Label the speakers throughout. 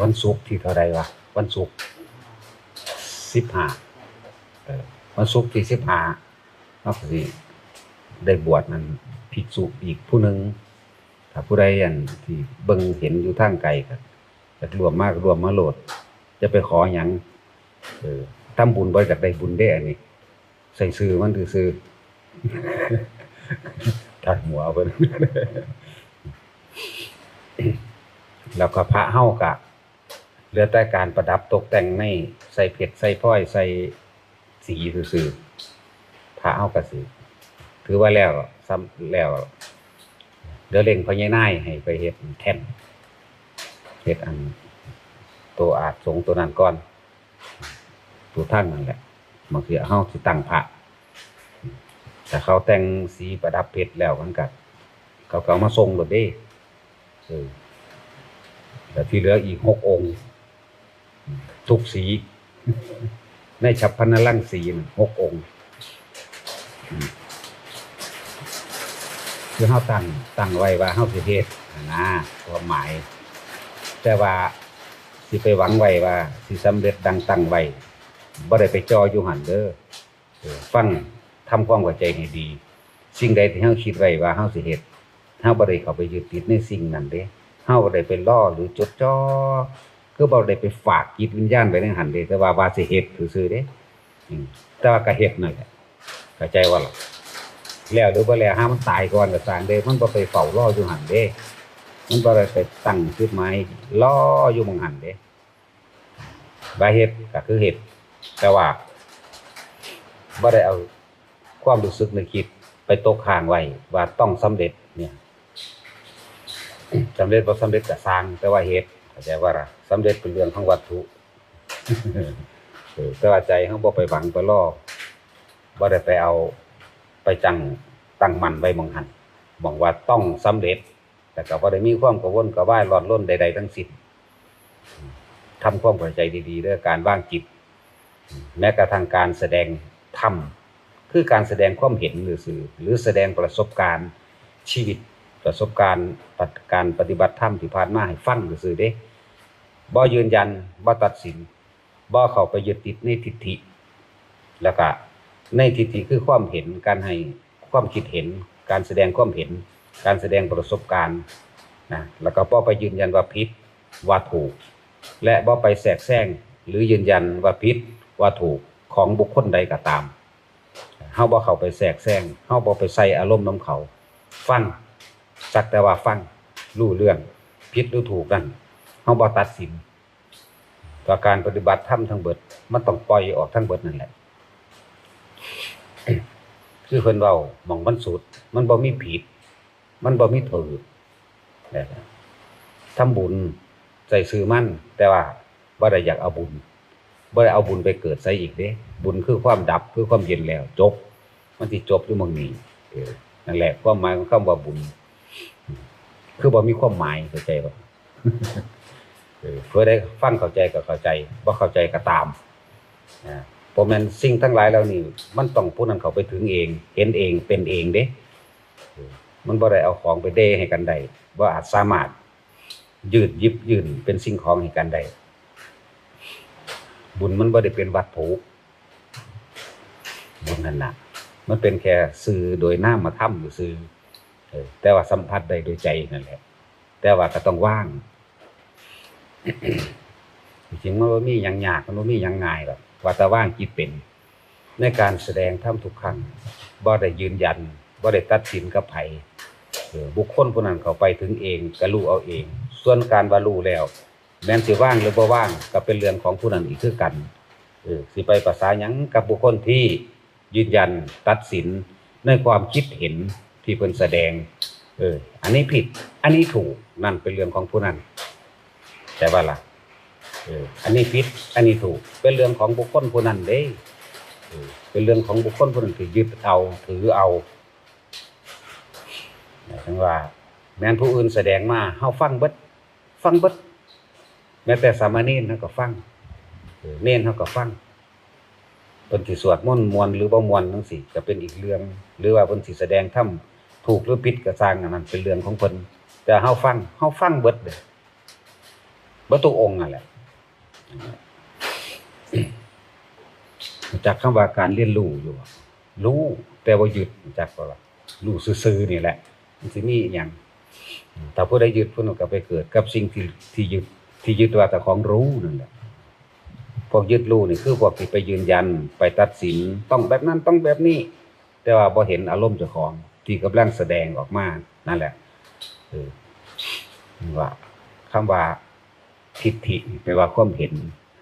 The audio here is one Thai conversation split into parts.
Speaker 1: วันศุกร์ที่เท่าไรวะวันศุกร์สิบห้าวันศุกร์ที่สิบห้าเราก็สิได้บวชนั้นภิกษุอีกผู้หนึ่งถ้าผู้ใดอันที่เบิ่งเห็นอยู่ทางไกลก็จะรวมมากรวมมาโหลด จะไปขอหยังเออทำบุญบ่จากได้บุญได้อันนี้ ใส่ซื้อมันคือซื้อตัดหัวเอาไปแล้วก็พระเฮากะ เหลือแต่การประดับตกแต่งในใส่เพชรใส่พลอยใส่สีซื่อๆพระเฮากะสิถือว่าแล้วซ้ำแล้วเดี๋ยวเล่งพญานายให้ไปเฮ็ดแท่นเฮ็ดอัน ตัวอาจสงตัวนั้นก่อนตัวท่านนั่นแหละบางทีเฮาสิตั้งพระแต่เขาแต่งสีประดับเพชรแล้วมันก็เขาก็เอามาทรงโลดเด้เออแต่ที่เหลืออีกหกองค์ ทุกสี ในฉับพันลังสีหกองค์อืมคือเฮาตั้งตั้งไว้ว่าเฮาสิเฮ็ดนะความหมาย แต่ว่าสิไปหวังไว้ว่าสิสำเร็จดังตั้งไว้บ่ได้ไปจออยู่หันเด้อฟังทำความเข้าใจให้ดี สิ่งใดที่เฮาคิดไว้ว่าเฮาสิเฮ็ดเฮาบ่ได้เข้าไปยึดติดในสิ่งนั้นเด้เฮาบ่ได้ไปล่อหรือจดจ่อ คือบ่ได้ไปฝากจิตวิญญาณไว้ในหันเด้แต่ว่าว่าสิเฮ็ดซื่อเด้แต่ว่าก็เฮ็ดนั่นแหละเข้าใจว่าล่ะแล้วหรือบ่แล้วหามันตายก่อนก็สางเด้มันบ่ไปเฝ้ารออยู่หันเด้ มันบ่ได้ไปตั้งจุดหมายรออยู่มองหันเด้บาเฮ็ดก็คือเฮ็ดแต่ว่าบ่ได้เอาความรู้สึกในคิดไปตกค้างไว้ว่าต้องสำเร็จเนี่ยสำเร็จบ่สำเร็จก็สร้างแต่ว่าเฮ็ด เข้าใจว่าล่ะสำเร็จเป็นเรื่องของวัตถุเออแต่ว่าใจเฮาบ่ไปหวังไปรอบ่ได้ไปเอาไปจังตั้งมันไว้มองหันมองว่าต้องสำเร็จ แต่ก็บ่ได้มีความกังวลกระวายร้อนรนใด ๆ ทั้งสิ้นทำความเข้าใจดีๆเรื่องการว่างจิต แม้กระทั่งการแสดงธรรมคือการแสดงความเห็นหรือสื่อ หรือแสดงประสบการณ์ชีวิต ประสบการณ์ปฏการปฏิบัติธรรมที่ผ่านมาให้ฟังหรือสื่อเด้บ่ยืนยันบ่ตัดสินบ่เข้าไปยึดติดในทิฏฐิ แล้วก็ในทิฏฐิคือความเห็นการให้ความคิดเห็น การแสดงความเห็น การแสดงประสบการณ์นะแล้วก็บ่ไปยืนยันว่าผิดว่าถูก และบ่ไปแทรกแซงหรือยืนยันว่าผิดว่าถูกของบุคคลใดก็ตามเฮาบ่เข้าไปแทรกแซงเฮาบ่ไปใส่อารมณ์นํเขา ฟัง สักแต่ว่าฟังรู้เรื่องผิดหรือถูกนั่นเฮาบ่ตัดสินต่อการปฏิบัติธรรมทั้งเบิด มันต้องปล่อยออกทั้งเบิดนั่นแหละคือเพิ่นเว้าหม่องมันสุด มันบ่มีผิด มันบ่มีถูกนะทำบุญใส่ซื้อมั่นแต่ว่าบ่ได้อยากเอาบุญบ่ได้เอาบุญไปเกิดใส่อีกเด้ บุญคือความดับคือความเย็นแล้ว จบ มันสิจบอยู่ม่องนี้เออนั่นแหละความหมายของคำว่าบุญ คือบ่มีความหมายเข้าใจบ่เออเพื่อได้ฟังเข้าใจก็เข้าใจบ่เข้าใจก็ตามนะบ่แม่นสิ่งทั้งหลายเหล่านี้มันต้องผู้นั้นเขาไปถึงเอง เห็นเองเป็นเองเด้มันบ่ได้เอาของไปเดให้กันได้บ่อาจสามารถ ยืดยิบยืนเป็นสิ่งของให้กันได้บุญมันบ่ได้เป็นวัตถุบุญนั่นน่ะมันเป็นแค่สื่อโดยน้ามธรรมหรือสื่อ แต่ว่าสัมผัสได้โดยใจนั่นแหละ แต่ว่าก็ต้องว่างจริงๆมันบ่มีหยังยากมันบ่มีหยังง่ายหรอกว่าแต่ว่างจิตเป็น ในการแสดงธรรมทุกครั้งบ่ได้ยืนยันบ่ได้ตัดสินกับไผบุคคลผู้นั้นเขาไปถึงเองก็รู้เอาเอง ส่วนการว่ารู้แล้ว แม้นสิว่างหรือบ่ว่างก็เป็นเรื่องของผู้นั้นอีกคือกันเออสิไปประสาหยังกับบุคคลที่ยืนยันตัดสินในความคิดเห็น ที่เพิ่นแสดง เออ อันนี้ผิด อันนี้ถูกนั่นเป็นเรื่องของผู้นั้น แต่ว่าล่ะเออ อันนี้ผิด อันนี้ถูก เป็นเรื่องของบุคคลผู้นั้นเด้เออเป็นเรื่องของบุคคลผู้นั้นที่ยึดเอาถือเอาถึงว่า แม้นผู้อื่นแสดงมาเฮาฟังเบิดฟังเบิดแม้แต่สามเณรเฮาก็ฟังเออเนเฮาก็ฟังเพิ่นสิสวดมนต์มวนหรือบ่มวนจังซี่ก็เป็นอีกเรื่อง หรือว่าเพิ่นสิแสดงธรรม ถูกหรือผิดก็สร้างอันนั้นเป็นเรื่องของเพิ่นแต่เฮาฟังเฮาฟังเบิดเด้อบ่ตุองค์นั่นแหละจากคำว่าการเรียนรู้อยู่ รู้แต่ว่าหยุดจากว่ารู้ซื่อๆนี่แหละมันสิมีอหย่างถ้าผู้ใดยึดผู้นั้นก็ไปเกิด กับสิ่งที่ที่ยึดที่ยึดว่าแต่ของรู้นั่นแหละพวกยึดรู้นี่คือพวกที่ไปยืนยัน ไปตัดสินต้องแบบนั้นต้องแบบนี้ แต่ว่าพอเห็นอารมณ์เจ้าของ ที่กำลังแสดงออกมานั่นแหละเออว่าคำว่าทิฏฐิแปลว่าความเห็น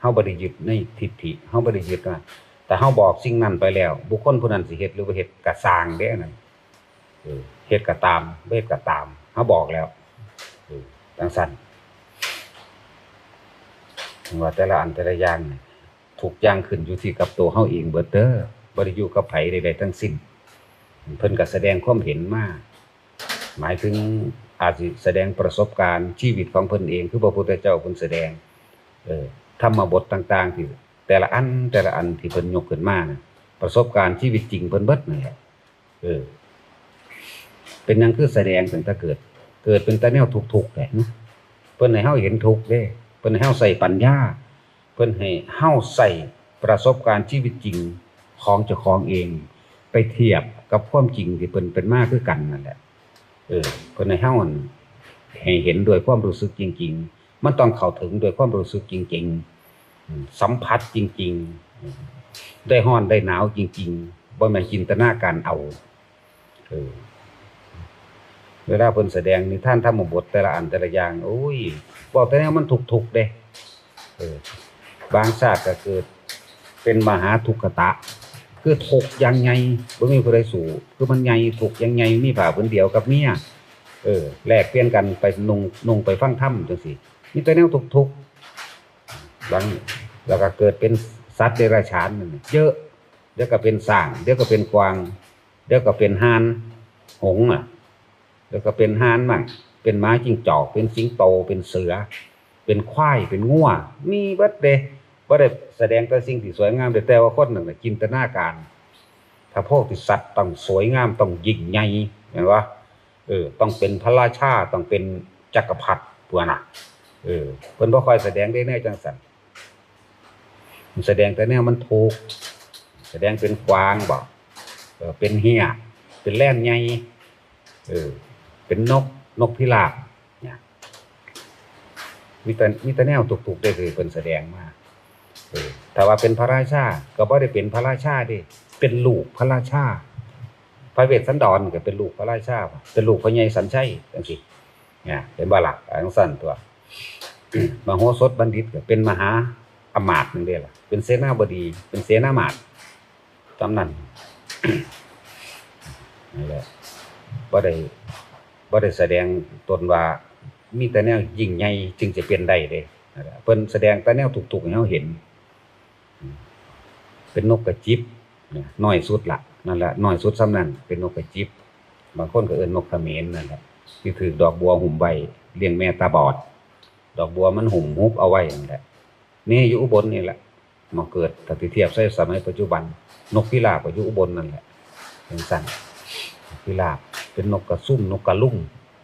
Speaker 1: เฮาบ่ได้ยึดในทิฏฐิเฮาบ่ได้ยึดว่าแต่เฮาบอกสิ่งนั้นไปแล้ว บุคคลผู้นั้นสิเฮ็ดหรือบ่เฮ็ดก็สร้างเด้นนั้นเออเฮ็ดก็ตามบ่เฮ็ดก็ตามเฮาบอกแล้วเออจังซั่นว่าแต่ละอันแต่ละอย่างนี่ทุกย่างขึ้นอยู่ที่กับตัวเฮาเองเบิดเด้อบ่ได้อยู่กับไผใดๆทั้งสิ้น เพิ่นก็แสดงความเห็นมาหมายถึงอาจสิแสดงประสบการณ์ชีวิตของเพิ่นเอง คือพระพุทธเจ้าเพิ่นแสดง เออธรรมบทต่าง ๆ ที่ แต่ละอันแต่ละอันที่เพิ่นยกขึ้นมานะประสบการณ์ชีวิตจริงเพิ่นเบิดนั่นแหละเออ เป็นยังคือแสดงตั้งแต่เกิด เกิดเป็นต่แนวทุกๆแหละนะเพิ่นให้เฮาเห็นทุกข์เด้เพิ่นให้เฮาใส่ปัญญาเพิ่นให้เฮาใส่ประสบการณ์ชีวิตจริงของเจ้าของเอง ไปเทียบกับความจริงที่เพิ่นเป็นมากคือกันนั่นแหละ เออเพิ่นให้เฮาอั่นให้เห็นด้วยความรู้สึกจริง ๆ มันต้องเข้าถึงด้วยความรู้สึกจริง ๆ สัมผัสจริง ๆ ได้ฮ้อนได้หนาวจริง ๆบ่แม่นจินตนาการเอา เออเวลาเพิ่นแสดงนิท่านธรรมบทแต่ละอันแต่ละอย่างโอ้ยบอกแต่แนวมันทุกๆเด้เออบางชาติก็เกิดเป็นมหาทุกขตะ คือถกยังไงบ่มีผู้ใดสู้คือมันใหญ่ถกยังไงมีผ้าผืนเดียวกับเมียเออแลกเปลี่ยนกันไปนงนงไปฟังธรรมจังซี่มีแต่แนวทุกๆบางแล้วก็เกิดเป็นสัตว์เดรัจฉานนเยอะเดี๋ยวก็เป็นสางเดี๋ยวก็เป็นกวาง เดี๋ยวก็เป็นหานหงอะแล้วก็เป็นหานมั่งเป็นม้าจิ้งจอกเป็นสิงโตเป็นเสือ เป็นควายเป็นงัวมีบิดเด้บ่ได้ แสดงแต่สิ่งที่สวยงามเด้แต่ว่าคนนั่นน่ะจินตนาการ ถ้าพวกที่สัตว์ต้องสวยงามต้องยิ่งใหญ่เห็นว่าเออ ต้องเป็นพระราชาต้องเป็นจักรพรรดิตัวน่ะ เออเพิ่นบ่ค่อยแสดงได้แน่จังซั่นมันแสดงแต่แนวมันถูก แสดงเป็นกวางบ่เออเป็นเหี้ยเป็นแล่นใหญ่เออ เป็นนกนกพิราบเนี่ยมีแต่มีแต่แนวตุกๆได้คือเป็นแสดงมาเออถ้าว่าเป็นพระราชา ก็บ่ได้เป็นพระราชาดิเป็นลูกพระราชา พระเวสสันดรก็เป็นลูกพระราชา เป็นลูกพระใหญ่สันชัยจังซี่เนี่ยเห็นบ่ล่ะอันสั้นตัวมโหสถบัณฑิตก็เป็นมหาอมาตย์นึงเด้ล่ะ เป็นเสนาบดี เป็นเสนามาตย์ตำนั้นนั่แหละบ่ได้บ่ได้แสดงตนว่ามีแต่แนวยิ่งใหญ่จึงจะเป็นได้เละเพิ่นแสดงแต่แนวถูกๆให้เราเห็น เป็นนกกระจิบน้อยสุดละนั่นแหละน้อยสุดซ้ำนั้นเป็นนกกระจิบบางคนก็เอิ้นนกเขมรนั่นแหละที่ถือดอกบัวหุ่มใบเลี้ยงแม่ตาบอด ดอกบัวมันหุ่มฮุบเอาไว้นั่นแหละนี่อยู่อุบลนี่แหละมาเกิดถ้าเทียบใช้สมัยปัจจุบัน นกพิราบก็อยู่อุบลนั่นแหละเป็นสั้นพิราบเป็นนกกระซุ่มนกกระลุ่ง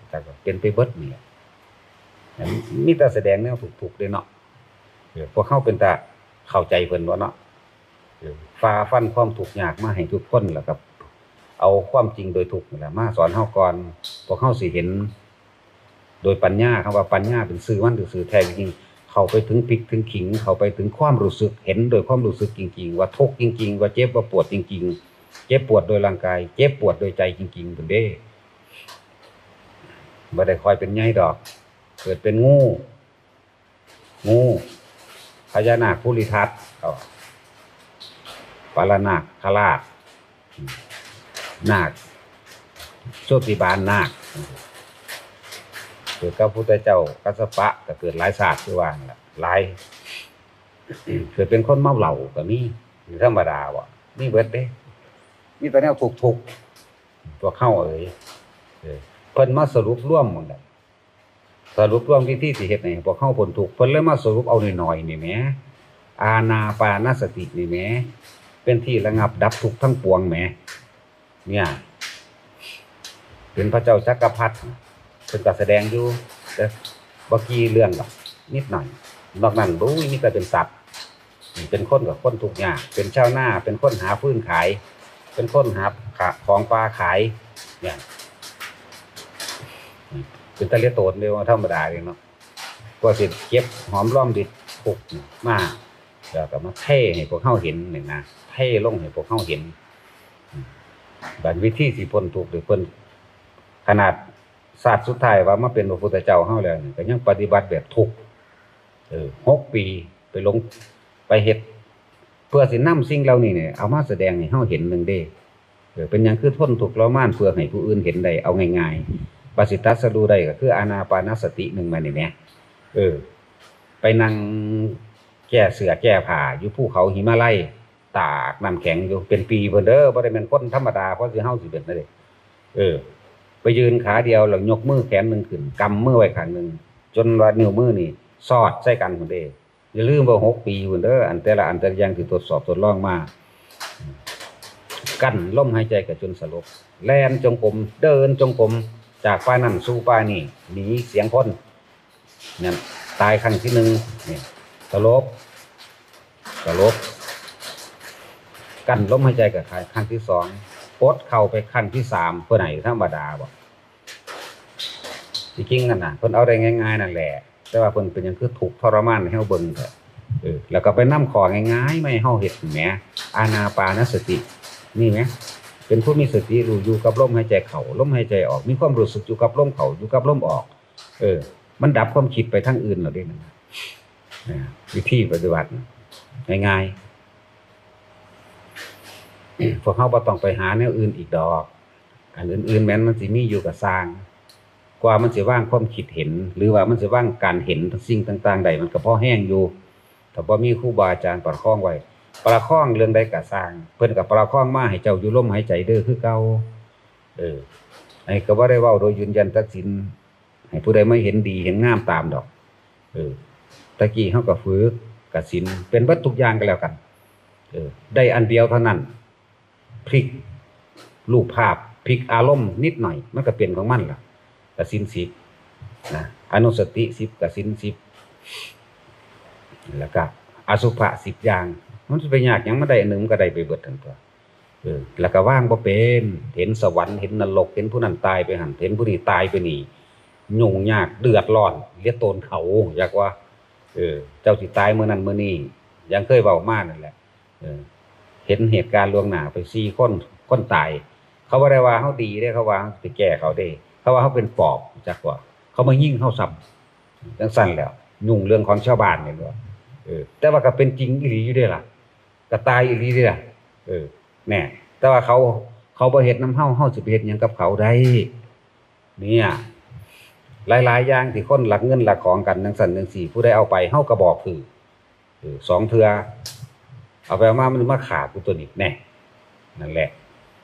Speaker 1: แต่ก็เป็นไปเบิดนี่แหละมีแต่แสดงแนวถูกๆเด้เนาะเออพวกเข้าเป็นตาเข้าใจเพิ่นบ่าเนาะ เออฟ้าฟันความทุกข์ยากมาให้ทุกคนแล้วก็เอาความจริงโดยถูกนี่แหละมาสอนเฮาก่อนพวกเฮาสิเห็น โดยปัญญาคำว่าปัญญาเป็นสื่อมันหรือสื่อแท้จริงเข้าไปถึงพริกถึงขิง เข้าไปถึงความรู้สึกเห็นโดยความรู้สึกจริง ๆ ว่าทุกข์จริง ๆ ว่าเจ็บว่าปวดจริง ๆ เจ็บปวดโดยร่างกาย เจ็บปวดโดยใจจริงๆพุ่นเด้บ่ได้คอยเป็นใหญ่ดอก เกิดเป็นงูงูพญานาคภูริทัตเอา ปาลนาคคราชนาคโชติบาลนาคเกิดกับพุทธเจ้ากัสปะก็เกิดหลายศาสตร์คือว่านั่นล่ะหลายเกิดเป็นคนเมาเหล้าก็มีธรรมดาวะมีเบิดเด้มีต่แนวถูกๆตัวเข้าเอ่ยเพิ่นมาสรุปร่วมหมดเลยสรุปร่วมวิธีสิเฮ็ดให้พวกเข้าพ้นทุกเพิ่นเลยมาสรุปเอาหน่อยๆนี่แหมอาณาปานสตินี่แหม เป็นที่ระงับดับทุกข์ทั้งปวงแหมเนี่ย เป็นพระเจ้าจักรพรรดิเพิ่นก็แสดงอยู่แต่บกีเรื่องหรอกนิดหน่อยนอกนั้นรู้นี่ก็เป็นสัตว์เป็นคนกับคนทุกอย่างเป็นชาวหน้า เป็นคนหาฟืนขาย เป็นคนหาขาของปลาขาย เนี่ยเป็นตะเลียโตนเดียวธรรมดาเองเนาะก็สิเก็บหอมร่อมดิบปลูกมาก แล้วก็มาเท่ให้พวกเข้าเห็นนี่นะเท่ลงให้พวกเข้าเห็นบัดวิธีสิพ้นทุกข์หรือเพิ่นขนาดศาสตร์สุดท้ายว่ามาเป็นพระพุทธเจ้าเฮาแล้วนี่ก็ยังปฏิบัติแบบทุกข์เออหกปีไปลงไปเฮ็ดเพื่อสินำสิ่งเหล่านี้เนี่ยเอามาแสดงให้เฮาเห็นหนึ่งเด้เออเป็นยังคือทนทุกข์ทรมานเพื่อให้ผู้อื่นเห็นได้เอาง่ายๆปสิตัสรู้ได้ก็คืออานาปานสติหนึ่งมาเนี่แหมเออ ไปนั่ง แก้เสือแก้ผ้าอยู่ภูเขาหิมาลัยตากน้ำแข็งอยู่เป็นปีเพิ่นเด้อบ่ได้เป็นคนธรรมดาเพราะสิเฮาสิเป็นนั่นเด้เออ ไปยืนขาเดียวแล้วยกมือแขนหนึงขึ้นกำมือไว้ข้างหนึงจนว่านิ้วมือนี่สอดใส่กันพุ่นเด้อย่าลืมว่าหกปีพุ่นเด้ออันแต่ละอันแต่ละอย่างที่ตรวจสอบทดลองมา กั้นลมหายใจกับจนสลบแล่นจงกรมเดินจงกรมจากป้านั่นสู่ป้านี่หนีเสียงคนนั่นตายครั้งที่หนึ่งนี่ สลบสลบกั้นลมหายใจกับครั้งที่สองปดเข้าไปครั้งที่สามเพื่อไหนธรรมดาบ่จริงๆนั่นน่ะเพิ่นเอาได้ง่ายๆนั่นแหละ แต่ว่าเพิ่นเป็นยังคือถูกทรมานให้เฮาเบิ่งแท้เออแล้วก็ไปนำของง่ายๆไม่ห้เฮาเฮ็ดแหมอานาปานสติ นี่ไหมเป็นผู้มีสติรู้อยู่กับลมหายใจเข้าลมหายใจออก มีความรู้สึกอยู่กับลมเข้าอยู่กับลมออก เออ มันดับความคิดไปทางอื่นแล้วเด้นั่น วิธีปฏิบัติง่ายๆพวกเฮาบ่ต้องไปหาแนวอื่นอีกดอก อันอื่น ๆ แม้นมันสิมีอยู่กับสร้าง กว่ามันสิว่างความคิดเห็น หรือว่ามันสิว่างการเห็นสิ่งต่างๆใดมันก็พอแห้งอยู่ แต่บ่มีครูบาอาจารย์ประคองไว้ประคองเรื่องใดก็สร้าง เพิ่นก็ประคองมาให้เจ้าอยู่ลมหายใจเด้อคือเก่าเออไอ้ก็บ่าได้ว้าโดยยืนยันตัดสินให้ผู้ใดไม่เห็นดีเห็นงามตามดอก เออ ตะกี้เฮาก็ฝึกกสินเป็นเบิดทุกอย่างก็แล้วกันเออได้อันเดียวเท่านั้นพลิกรูปภาพพลิกอารมณ์นิดหน่อยมันก็เปลี่ยนของมันล่ะกสินสิบนะอนุสติสิบกสินสิบแล้วก็อสุภะสิบอย่าง มันจะไปยากยังไมาได้หนึ่งก็ได้ไปเบิดทั้งตัวแล้วก็ว่างบ่เป็นเห็นสวรรค์เห็นนรกเห็นผู้นั้นตายไปหันเห็นผู้นี้ตายไปนี่ยุ่งยากเดือดร้อนเลียตนเขาอยากว่า เออ เจ้าสิตายเมื่อนั้นเมื่อนี้ยังเคยเว้ามากนั่นแหละเออ เห็นเหตุการณ์ลวงหนาไปสี่คนคนตาย เขาบ่าได้ว่าเขาดีได้เขาว่าไปแก้เขาได้ เขาว่าเขาเป็นปอบจักว่า เขามายิ่งเขาซ้ำจังสั้นแล้ว ยุ่งเรื่องของชาวบ้านเนี่ยว่าเออ แต่ว่าก็เป็นจริงอีหลีอยู่เด้ล่ะก็ตายอีหลีเด้ล่ะเออแน่แต่ว่าเขาเขาบ่เฮ็ดน้ำเฮาเฮาสิไปเฮ็ดยังกับเขาได้ เนี่ย หลายๆอย่างที่คนหลักเงินหลักของกันจังซั่นจังซี่ผู้ใดเอาไปเฮาก็บอกคือสองเทือเอาไปเอามามันมาขาดกูตัวนี้แน่นั่นแหละ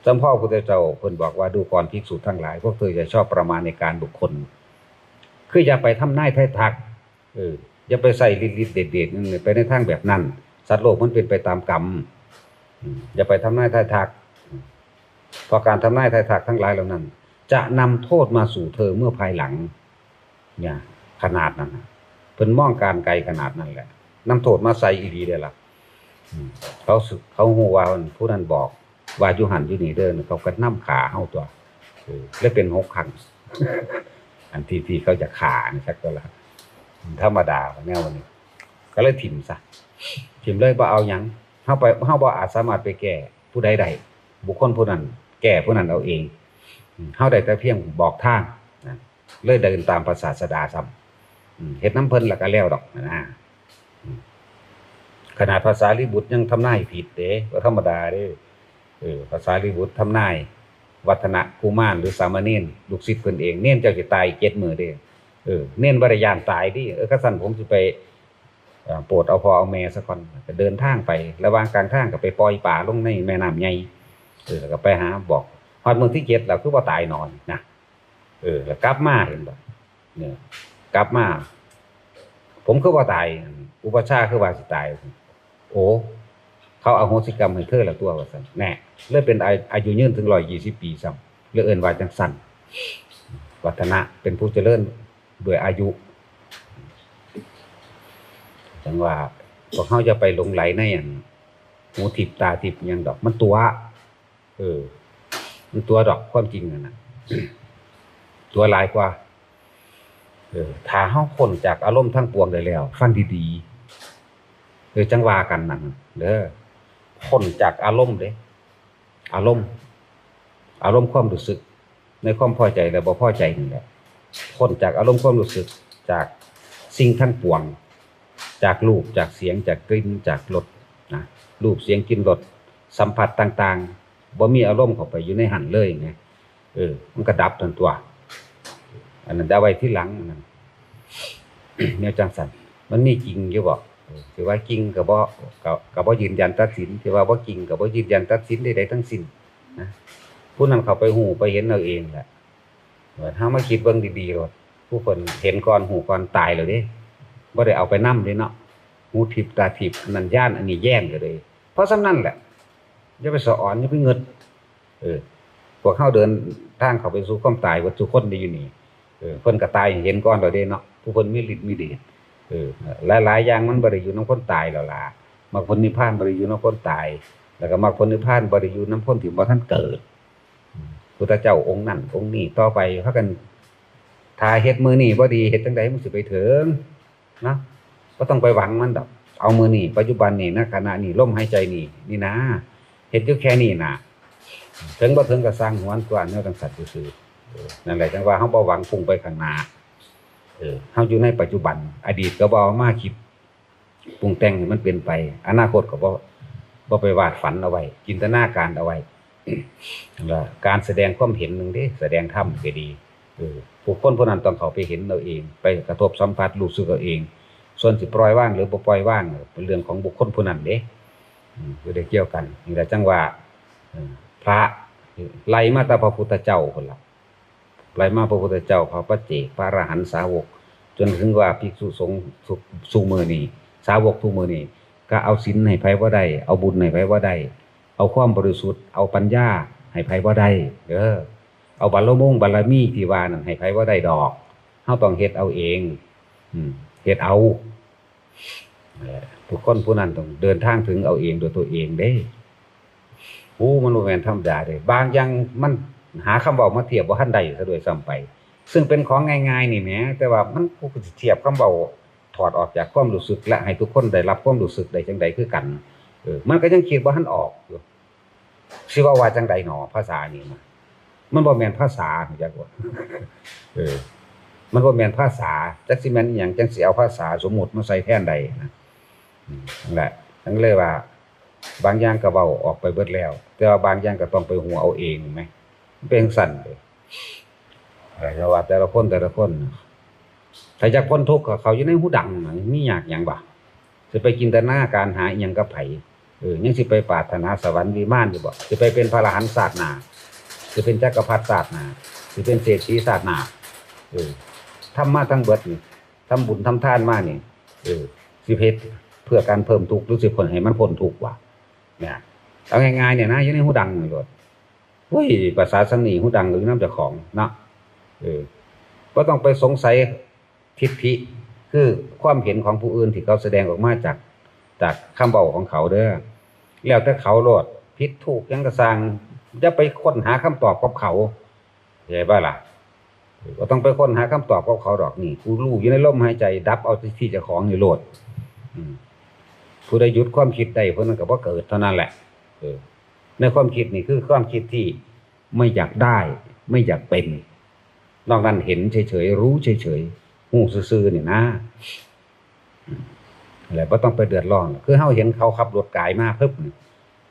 Speaker 1: จำพ่อพุทธเจ้าเพิ่นบอกว่าดูก่อนภิกษุทั้งหลายพวกเธอจะชอบประมาณในการบุคคล คืออย่าไปทำนายไทยทักเอออย่าไปใส่ลิดๆเด็ดๆนั่นไปในทางแบบนั้น สัตว์โลกมันเป็นไปตามกรรมอย่าไปทำนายไทยทักเพราะการทำนายไทยทักทั้งหลายเหล่านั้น จะนำโทษมาสู่เธอเมื่อภายหลัง เนี่ย ขนาดนั้นน่ะเพิ่นมองการไกลขนาดนั้นแหละนำโทษมาใส่อีหลีได้ล่ะเขาสึกเขาฮู้ว่าผู้นั้นบอก ว่าอยู่หันอยู่นี่เด้อเขาก็นำขาเฮาตัวเออแล้วเป็นหกครั้งอันที่ที่เขาจะขานี่สักตัวละธรรมดาแนวนี้ก็เลยถิ่มซะถิ่มเลยบ่เอาหยังเฮาไปเฮาบ่อาจสามารถไปแก้ผู้ใดใดบุคคลผู้นั้น แก้ผู้นั้นเอาเองอืมเฮาได้แต่เพียงบอกทาง เลยเดินตามภาษาสดาซ้ำเฮ็ดน้ำเพิ่นแล้วก็แล้วดอกนะขนาดภาษาลิบุตรยังทำนายผิดเด้ก็ธรรมดาเด้เออภาษาลิบุตรทำนาย วัฒนะกุมารหรือสามเณรลูกศิษย์เพิ่นเองเน้นเจ้าสิตายเจ็ดมือเด้เออเน้นบริยานตายดิเออก็สั่นผมสิไปโปรดเอาพอเอาแม่ซะก่อนก็เดินทางไประหว่างกลางทางก็ไปปล่อยป่าลงในแม่น้ำใหญ่เออแล้วก็ไปหาบอกฮอดมื้อที่เจ็ดแล้วคือบ่าตายนอนนะ เออแล้วกลับมาเห็นบ่เนี่ยกลับมา ผมคือบ่ตาย อุปชาคือว่าสิตาย โอ้เขาเอาโหสิกรรมให้เธอละตัวว่าซั่นแน่เลยเป็นอาอายุยืนถึง120ปีซ้ำเรียกเอินว่าจังซั่นวัฒนะเป็นผู้เจริญด้วยอายุจังว่าพวกเขาจะไปหลงไหลในอย่างหูทิพตาทิพยังดอก มันตัว เออ มันตัวดอกความจริงนั่นน่ะ ตัวหลายกว่าเออถ้าเฮาพ้นจากอารมณ์ทั้งปวงได้แล้ว ฟังดีๆเออจังว่ากันนั่นเด้อพ้นจากอารมณ์เด้อารมณ์ อารมณ์ความรู้สึก ในความพอใจและบ่พอใจนี่แหละพ้นจากอารมณ์ความรู้สึกจากสิ่งทั้งปวง จากรูปจากเสียงจากกลิ่นจากรสนะรูปเสียงกลิ่นรสสัมผัสต่าง ๆบ่มีอารมณ์เข้าไปอยู่ในหันเลยไงเออ มันก็ดับทันตัว อันนั้นได้ไว้ที่หลังอันนั้นเนี่ยจังสันมันมีจริงอยู่บออถือว่าจริงก็บ่ก็ก็บ่ยืนยันตัดสินถือว่าบ่จริงก็บ่ยืนยันตัดสินใดๆทั้งสิ้นนะผู้นั้นเขาไปหูไปเห็นเอาเองแหละเออถ้ามาคิดเบิ่งดีๆโลดผู้คนเห็นก่อนหูก่อนตายแล้วเด้บ่ได้เอาไปนำเด้เนาะหูทิพตาทิพนันย่านอันนี้แย่งกันเลย เพราะฉะนั้นแหละอย่าไปสะอ่อนอย่าไปเงิดเออพวกเข้าเดินทางเขาไปสู่ความตายว่าทุคนได้อยู่นี่ เพิ่นก็ตายเห็นก่อนแล้วเด้เนาะผู้เพิ่นมีฤทธิ์มีเดชเออหลายอย่างมันบ่ได้อยู่นำคนตายแล้วล่ะมรรคผลนิพพานบ่ได้อยู่นำคนตาย แล้วก็มรรคผลนิพพานบ่ได้อยู่นำคนที่บ่ทันเกิดพุทธเจ้าองค์นั้นองค์นี้ต่อไปพากันถ้าเฮ็ดมือนี้บ่ดีเฮ็ดจังไดมันสิไปถึงนะบ่ต้องไปหวังมันดอกเอามือนี้ปัจจุบันนี้ณขณะนี้ลมหายใจนี่นี่นะเฮ็ดอยู่แค่นี้นะถึงบ่ถึงก็สร้างหวนกว่าแนวจังสัตว์ซื่อ นั่นแหละจังว่าเฮาบ่หวังพุ่งไปข้างหน้าเออเฮาอยู่ในปัจจุบัน อดีตก็บ่เอามาคิดปรุงแต่งให้มันเป็นไป อนาคตก็บ่บ่ไปวาดฝันเอาไว้จินตนาการเอาไว้แล้วการแสดงความเห็นหนึ่งเด้แสดงธรรมก็ดีเออผู้คนผู้นั้นต้องเขาไปเห็นเอาเอง ไปกระทบสัมผัสรู้สึกเอาเอง ส่วนสิปล่อยว่างหรือบ่ปล่อยว่างเป็นเรื่องของบุคคลผู้นั้นเด้อืมบ่ได้เกี่ยวกันนี่แหละจังว่าพระไล่มาต่พระพุทธเจ้าพุ่นละ ไล่มาพระพุทธเจ้าพระปัจเจกพระอรหันตสาวก จนถึงว่าภิกษุสงฆ์สุสูมือนี้สาวกทุมือนี้ก็เอาศีลให้ไผบ่ได้เอาบุญให้ไผบ่ได้เอาความบริสุทธิ์เอาปัญญาให้ไผบ่ได้เด้อเอาบารมงบารมีที่วานั่นให้ไผบ่ได้ดอกเฮาต้องเฮ็ดเอาเองอืเฮ็ดเอานั่นแหละทุกคนผู้นั้นต้องเดินทางถึงเอาเองโดยตัวเองเด้โอ้มันบ่แมนธรรมดาเด้บางอย่างมัน หาคำเว้ามาเทียบบ่าทันได้ซะด้วยซ้ำไป ซึ่งเป็นของง่ายๆนี่แหมแต่ว่ามันผู้สิเทียบคำเว้าถอดออกจากความรู้สึก และให้ทุกคนได้รับความรู้สึกได้จังใดคือกันเออมันก็ยังคิดบ่าทันออกอยู่สิว่าว่าจังใดหนอภาษานี่มันมันบ่แมนภาษาจักว่าเออ มันบ่แมนภาษาจักสิแมนอิหยังจังสิเอาภาษาสมมุติมาใส่แทนใดนะนั่นแหละทั้งเลยว่า บางอย่างก็เว้าออกไปเบิดแล้ว แต่ว่าบางอย่างก็ต้องไปหัวเอาเองแหม เป็นสั่นเลยแต่ว่าแต่ละคนแต่ละคนถ้าจากพ้นทุกข์เขาอยู่ในหูดังน่ะมีอยากหยังบ่สิไปกินแต่หน้าการหาอิหยังกับไผเออยังสิไปปาถนาสวรรค์วิมานอยู่บ่สิไปเป็นพระอรหันต์ศาสนาสิเป็นจักรพรรดิศาสนาสิเป็นเศรษฐีศาสนาเออทำมาทั้งเบิดนี่ทำบุญทำทานมานี่เออสิเพชเพื่อการเพิ่มทุกข์รือสิผลให้มันพ้นทุกข์ว่ะเนี่ยเอาง่ายๆเนี่ยนะอยู่ในหูดังนี่โลด เฮ้ยภาษาสังนีหูดังหรือน้ำเจากของนะเออก็ต้องไปสงสัยทิฏฐิคือความเห็นของผู้อื่นที่เขาแสดงออกมาจากจากคำเบาของเขาเด้อแล้วแต่เขาโลดผิดถูกยังกระสังจะไปค้นหาคำตอบกับเขาใช่ป่ะล่ะก็ต้องไปค้นหาคำตอบกับเขาดอกนี่กูรู้อยู่ในลมหายใจ ดับเอาที่เจะของอยู่โลดผู้ใดหยุดความคิดได้เพราะนั้นก็บ่เกิดเท่านั้นแหละเออ ในความคิดนี่คือความคิดที่ไม่อยากได้ ไม่อยากเป็น นอกนั้นเห็นเฉยๆรู้เฉยๆหูซื่อๆนี่นะอะไรบ่ต้องไปเดือดร้อนคือเฮาเห็นเขาขับรถกายมาปึ๊บนี่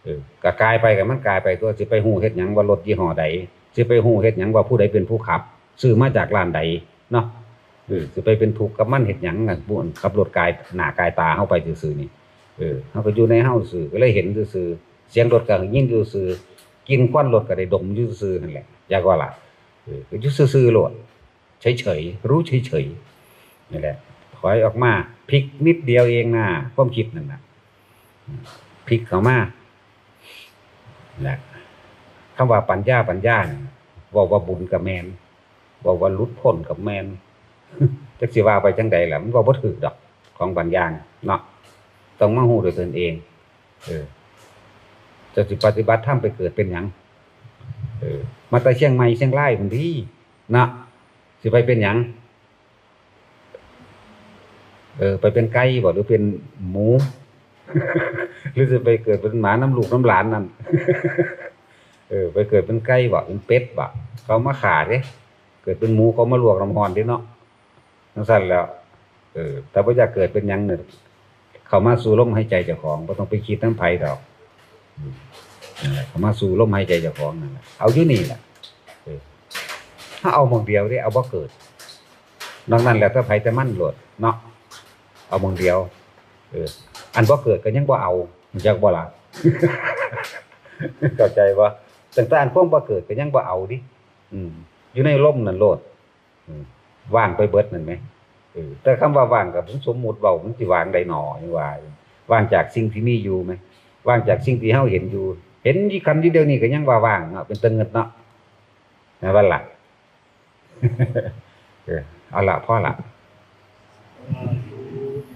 Speaker 1: เออก็กายไปก็มันกายไปตัวสิไปฮู้เฮ็ดหยังว่ารถยี่ห้อใดสิไปฮู้เฮ็ดหยังว่าผู้ใดเป็นผู้ขับซื้อมาจากร้านใดเนาะเออสิไปเป็นทุกข์กับมันเฮ็ดหยังอะผู้ขับรถกายหน้ากายตาเฮาไปซื่อๆนี่เออเฮาก็อยู่ในเฮาซื่อก็เลยเห็นซื่อๆ เสียงรถก็ยินอยู่ซื่อกินควันรถก็ได้ดมอยู่ซื่อนั่นแหละอยากว่าล่ะก็อยู่ซื่อๆโลดเฉยๆรู้เฉยๆนี่แหละถอยออกมาพลิกนิดเดียวเองนะความคิดนั่นน่ะพลิกเข้ามานะคำว่าปัญญาปัญญานี่เว่าบุญกับแมนเว่าว่าหลุดพ้นกับแมนจักสิว่าไปจังใดล่ะมันเว่าบ่ถูกดอกของบางอย่าเนาะต้องมาฮู้ด้วยตนเอง เออ จะสิปฏิบัติธรรมไปเกิดเป็นหยังเออมาแต่เชียงใหม่เชียงรายพุ่นที่นะสิไปเป็นหยังเออไปเป็นไก่บ่หรือเป็นหมู หรือจะไปเกิดเป็นหมาน้ำลูกน้ำหลานนั่นเออไปเกิดเป็นไก่บ่เป็นเป็ดบ่เขามาขาเด้เกิดเป็นหมูเขามาลวกน้ำร้อนเด้เนาะจังซั่นแล้ว เออ แต่บ่อยากเกิดเป็นหยังเนี่ยเขามาสู่ลมหายใจเจ้าของบ่ต้องไปคิดน้ำไผดอกอืมนั่นแหละ เขามาสู่ลมหายใจเจ้าของนั่นแหละเอาอยู่นี่แหละถ้าเอามองเดียวเด้เอาบ่เกิดนอกนั้นแหล้วถ้าไผแต่มั่นโลดเนาะเอามองเดียว เออ อันบ่เกิดก็ยังบ่เอาจักบ่ละเข้าใจบ่ตั้งแต่อันความบ่เกิดก็ยังบ่เอาดิอืม อยู่ในลมนั่นโลดว่างไปเบิดนั่นไหมแต่คำว่าว่างกับสมมุติเว้ามันสิว่างได้หนอนี่ว่าว่างจากสิ่งที่มีอยู่ไหม ว่างจากสิ่งที่เฮาเห็นอยู่ เห็นที่คันที่เดียวนี่ก็ยังว่าว่างเนาะเป็นตังเงินเนาะนะว่าละเอาละพ่อละ